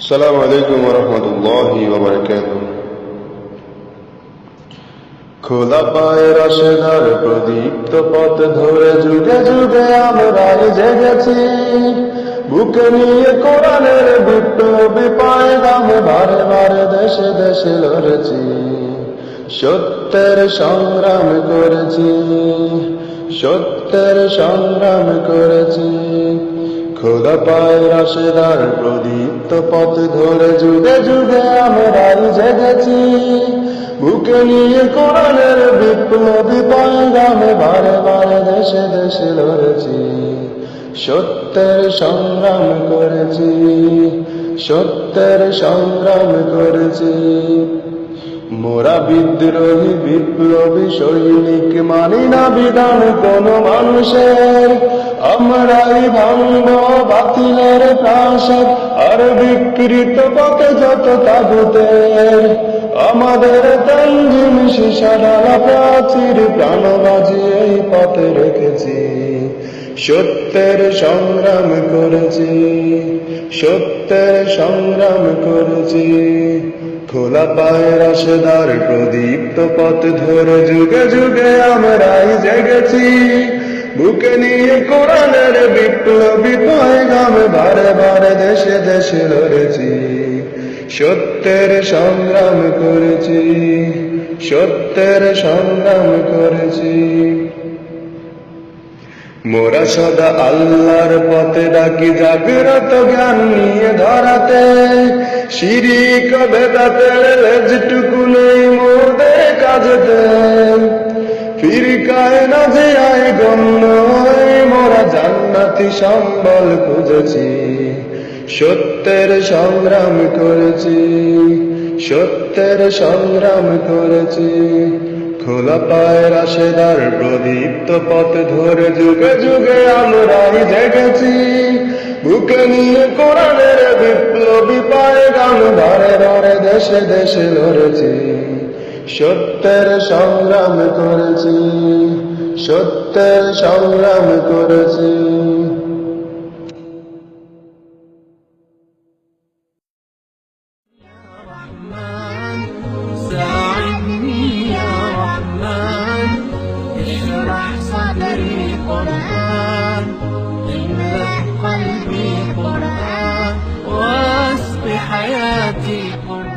السلام عليكم ورحمة الله وبركاته খোলা পায়ে রসেদার প্রদীপ্ত পথ ধরে যুগে যুগে আমরাই জেগেছি বুকে নিয়ে কোরআনের বিপ্লবী পায়ে দামে বারে বারে দেশে দেশে লড়েছি সত্যের সংগ্রাম করেছি সত্যের সংগ্রাম করেছি খোদা পায় রসেদার প্রদীপ্ত পথ ধরে যুগে যুগে আমরাই জেগেছি। বুকে নিয়ে কোরআনের বিপ্লবী পায়গামে বারে বারে দেশে দেশে লড়েছি। সত্যের সংগ্রাম করেছি, সত্যের সংগ্রাম করেছি। মোরা বিদ্রোহী বিপ্লবী সৈনিক মানি না বিধান কোন মানুষের আমরাই ভাঙব বাতিলের প্রাসাদ, আর বিকৃত পথে যত তাগুতের আমাদের তঞ্জিম শিশাডালা প্রাচীর প্রাণ বাজিয়ে এই পথে রেখেছি। সত্যের সংগ্রাম করেছি, সত্যের সংগ্রাম করেছি। খোলা পায়ের রসদার প্রদীপ্ত পথ ধরে যুগে যুগে আমরাই জেগেছি। বুকে নিয়ে কোরআনের বিপ্লবী পয়গাম বারে বারে দেশে দেশে লড়েছি। সত্যের সংগ্রাম করেছি, সত্যের সংগ্রাম করেছি। মোরা সদা আল্লাহর পথে ডাকি, জাগ্রত জ্ঞান নিয়ে ধরাতে। শিরিক বেদাতে লেজটুকু নেই মোদে কাজতে। ফিরিকায় না যে আয় গণ্য মোরা জান্নাতি সম্বল খুঁজেছি। সত্যের সংগ্রাম করেছি, সত্যের সংগ্রাম করেছি। খোলা পায়ের রাশেদার প্রদীপ্ত পথ ধরে, যুগে যুগে আমরাই জেগেছি। বুকে নিয়ে কোরআনের বিপ্লবী পায়ে গান ধরে ধরে দেশে দেশে লড়েছি। সত্যের সংগ্রাম করেছি সত্যের সংগ্রাম করেছি ساعدني يا رحمن اشرح صدري قرآن املأ قلبي قرآن واسق حياتي قرآن